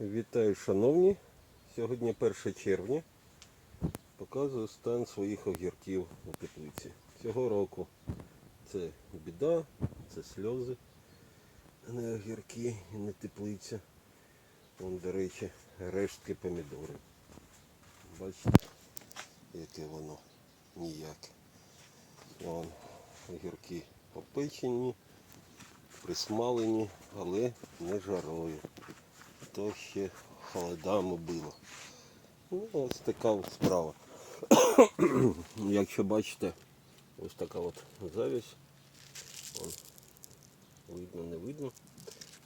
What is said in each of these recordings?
Вітаю, шановні. Сьогодні 1 червня. Показую стан своїх огірків у теплиці. Цього року це біда, це сльози, а не огірки і не теплиця. Вон, до речі, рештки помідори. Бачите, яке воно ніяке. Вон огірки попечені, присмалені, але не жарою то ще холодами було. Ну, ось така справа. Якщо бачите, ось така от завість. Видно, не видно.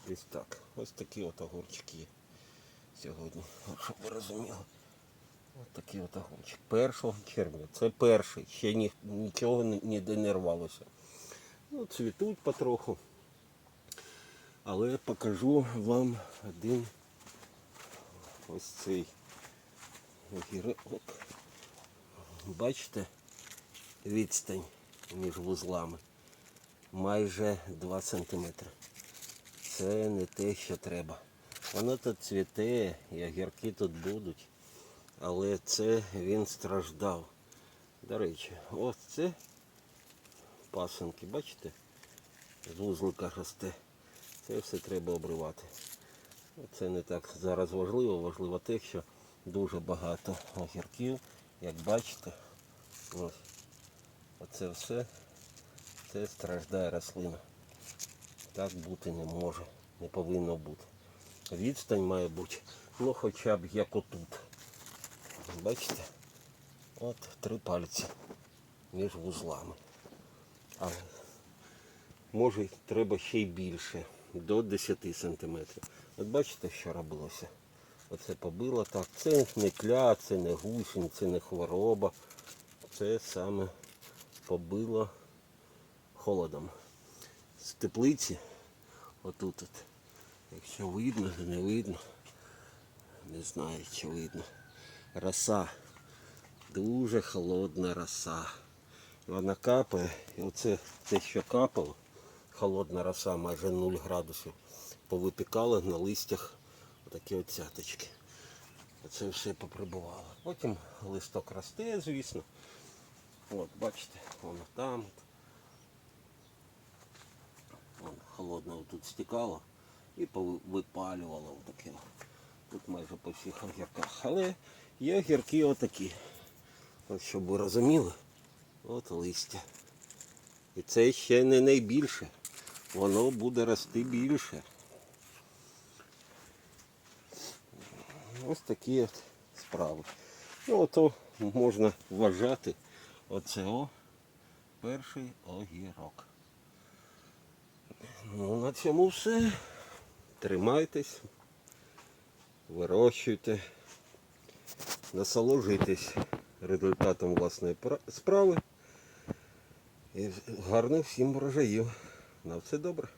Десь так. Ось такі от огурчики сьогодні. Щоб ви розуміли. Ось такий от огурчик. 1 червня. Це перший. Ще ні, нічого ніде не рвалося. Ну, цвітуть потроху. Але покажу вам один ось цей огірок. Бачите, відстань між вузлами майже 2 см. Це не те, що треба. Воно тут цвіте, і огірки тут будуть, але це він страждав. До речі, ось це пасенки, бачите? З вузлика росте. Це все треба обривати. Це не так зараз важливо, важливо те, що дуже багато огірків, як бачите, ось оце все, це страждає рослина. Так бути не може, не повинно бути. Відстань має бути, ну хоча б як отут. Бачите? От три пальці між вузлами. Але може треба ще й більше, до 10 сантиметрів. От бачите, що робилося? Оце побило так. Це не кля, це не гусінь, це не хвороба. Це саме побило холодом. З теплиці, отут, от, якщо видно, не видно, не знаю, чи видно. Роса. Дуже холодна роса. Вона капає, і оце те, що капало, холодна роса, майже 0 градусів, повипікало на листях такі от цяточки. Оце все поприбувало. Потім листок росте, звісно. От, бачите, воно там. от. Вон, холодне тут стікало і повипалювало отаке. Тут майже по всіх огірках. Але є огірки отакі. От щоб ви розуміли, от листя. І це ще не найбільше. Воно буде рости більше. Ось такі от справи. Ну, ото можна вважати оце перший огірок. Ну, на цьому все. Тримайтесь, вирощуйте, насолоджуйтесь результатом власної справи. І гарних всім врожаїв. На все добре.